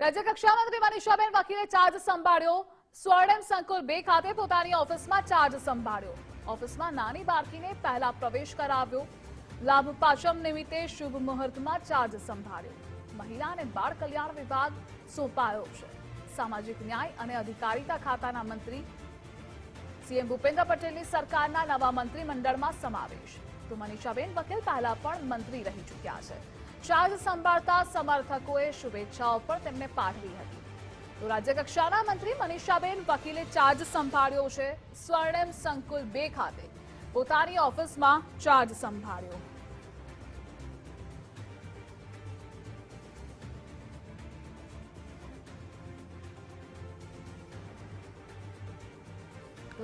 રાજ્ય કક્ષા મંત્રી મનીષાબેન વકીલે ચાર્જ સંભાળ્યો. સ્વર્ણમ સંકુલ બે ખાતે પોતાની ઓફિસમાં ચાર્જ સંભાળ્યો. ઓફિસમાં નાની બાળકીને પહેલા પ્રવેશ કરાવ્યો. લાભ પાચમ નિમિત્તે શુભ મુહૂર્તમાં ચાર્જ સંભાળ્યો. મહિલા અને બાળ કલ્યાણ વિભાગ સોંપાયો છે. સામાજિક ન્યાય અને અધિકારિતા ખાતાના મંત્રી સીએમ ભૂપેન્દ્ર પટેલની સરકારના નવા મંત્રીમંડળમાં સમાવેશ. તો મનીષાબેન વકીલ પહેલા પણ મંત્રી રહી ચૂક્યા છે. ચાર્જ સંભાળતા સમર્થકોએ શુભેચ્છાઓ પણ તેમને પાઠવી હતી. તો રાજ્યકક્ષાના મંત્રી મનીષાબેન વકીલે ચાર્જ સંભાળ્યો છે. સ્વર્ણિમ સંકુલ બે ખાતે. પોતાની ઓફિસમાં ચાર્જ સંભાળ્યો.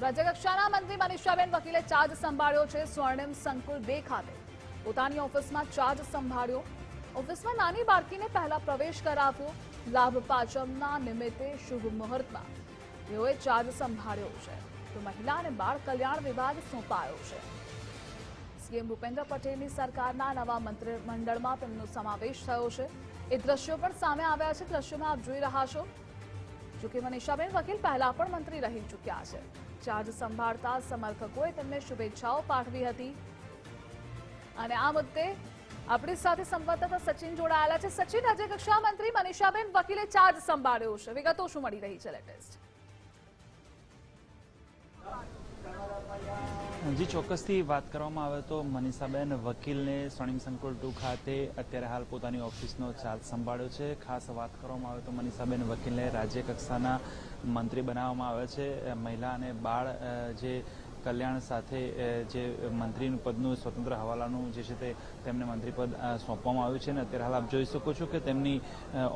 રાજ્યકક્ષાના કક્ષાના મંત્રી મનીષાબેન વકીલે ચાર્જ સંભાળ્યો છે. સ્વર્ણિમ સંકુલ બે ખાતે. પોતાની ઓફિસમાં ચાર્જ સંભાળ્યો. ઓફિસમાં નાની બાળકીને પહેલા પ્રવેશ કરાવ્યો. લાભ પાચમના નિમિત્તે શુભ મુહૂર્તમાં તેઓએ ચાર્જ સંભાળ્યો છે. તો મહિલા અને બાળ કલ્યાણ વિભાગ સોંપાયો છે. સીએમ ભૂપેન્દ્ર પટેલની સરકારના નવા મંત્રીમંડળમાં તેમનો સમાવેશ થયો છે. એ દ્રશ્યો પણ સામે આવ્યા છે. દ્રશ્યોમાં આપ જોઈ રહ્યા છો. જોકે મનીષાબેન વકીલ પહેલા પણ મંત્રી રહી ચૂક્યા છે. ચાર્જ સંભાળતા સમર્થકોએ તેમને શુભેચ્છાઓ પાઠવી હતી. અને આ મુદ્દે આપણી સાથે સંવાદદાતા સચિન જોડાયેલા છે. સચિન રાજ્ય કક્ષા મંત્રી મનીષાબેન વકીલે ચાર્જ સંભાળ્યો છે. વિગતો શું મળી રહી છે લેટેસ્ટ? જી, ચોક્કસથી વાત કરવામાં આવે તો મનીષાબેન વકીલને સ્વર્ણિમ સંકુલ ટુ ખાતે અત્યારે હાલ પોતાની ઓફિસનો ચાર્જ સંભાળ્યો છે. ખાસ વાત કરવામાં આવે તો મનીષાબેન વકીલને રાજ્ય કક્ષાના મંત્રી બનાવવામાં આવે છે. મહિલા અને બાળ જે કલ્યાણ સાથે જે મંત્રીનું પદનું સ્વતંત્ર હવાલાનું જે છે તે તેમને મંત્રીપદ સોંપવામાં આવ્યું છે અને અત્યારે હાલ આપ જોઈ શકો છો કે તેમની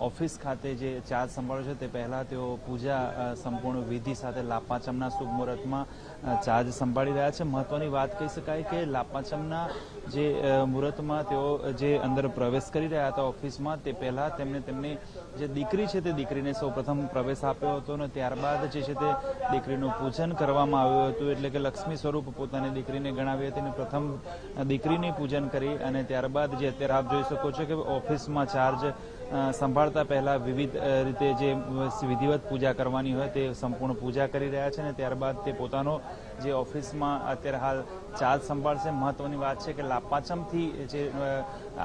ઓફિસ ખાતે જે ચાર્જ સંભાળ્યો છે તે પહેલાં તેઓ પૂજા સંપૂર્ણ વિધિ સાથે લાપાચમના શુભ મુહૂર્તમાં ચાર્જ સંભાળી રહ્યા છે. મહત્વની વાત કહી શકાય કે લાપાચમના જે મુહૂર્તમાં તેઓ જે અંદર પ્રવેશ કરી રહ્યા હતા ઓફિસમાં, તે પહેલાં તેમને તેમની જે દીકરી છે તે દીકરીને સૌપ્રથમ પ્રવેશ આપ્યો હતો અને ત્યારબાદ જે છે તે દીકરીનું પૂજન કરવામાં આવ્યું હતું, એટલે કે લક્ષ્મી સ્વરૂપ પોતાની દીકરીને ગણાવી હતી અને પ્રથમ દીકરીની પૂજન કરી અને ત્યારબાદ જે અત્યારે આપ જોઈ શકો છો કે ઓફિસમાં ચાર્જ સંભાળતા પહેલા વિવિધ રીતે જે વિધિવત પૂજા કરવાની હોય તે સંપૂર્ણ પૂજા કરી રહ્યા છે અને ત્યારબાદ તે પોતાનો જે ઓફિસમાં અત્યારે હાલ ચાર્જ સંભાળશે. મહત્વની વાત છે કે લાપાચમથી જે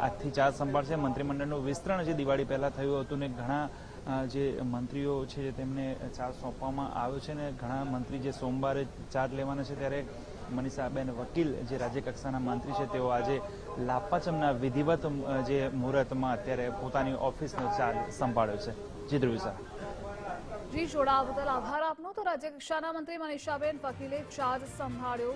આજથી ચાર્જ સંભાળશે. મંત્રીમંડળનું વિસ્તરણ જે દિવાળી પહેલા થયું હતું ને ઘણા જે મંત્રીઓ છે તેમને ચાર્જ સોંપવામાં આવ્યો છે ને ઘણા મંત્રી જે સોમવારે ચાર્જ લેવાના છે ત્યારે મનીષાબેન વકીલ જે રાજ્યકક્ષાના મંત્રી છે, તેઓ આજે લાપાચમના વિધિવત જે મુહૂર્તમાં અત્યારે પોતાની ઓફિસનો ચાર્જ સંભાળ્યો છે. જી ધ્રુવિસા જી, જોડાવા બદલ આભાર આપનો. તો રાજ્યકક્ષાના મંત્રી મનીષાબેન વકીલે ચાર્જ સંભાળ્યો.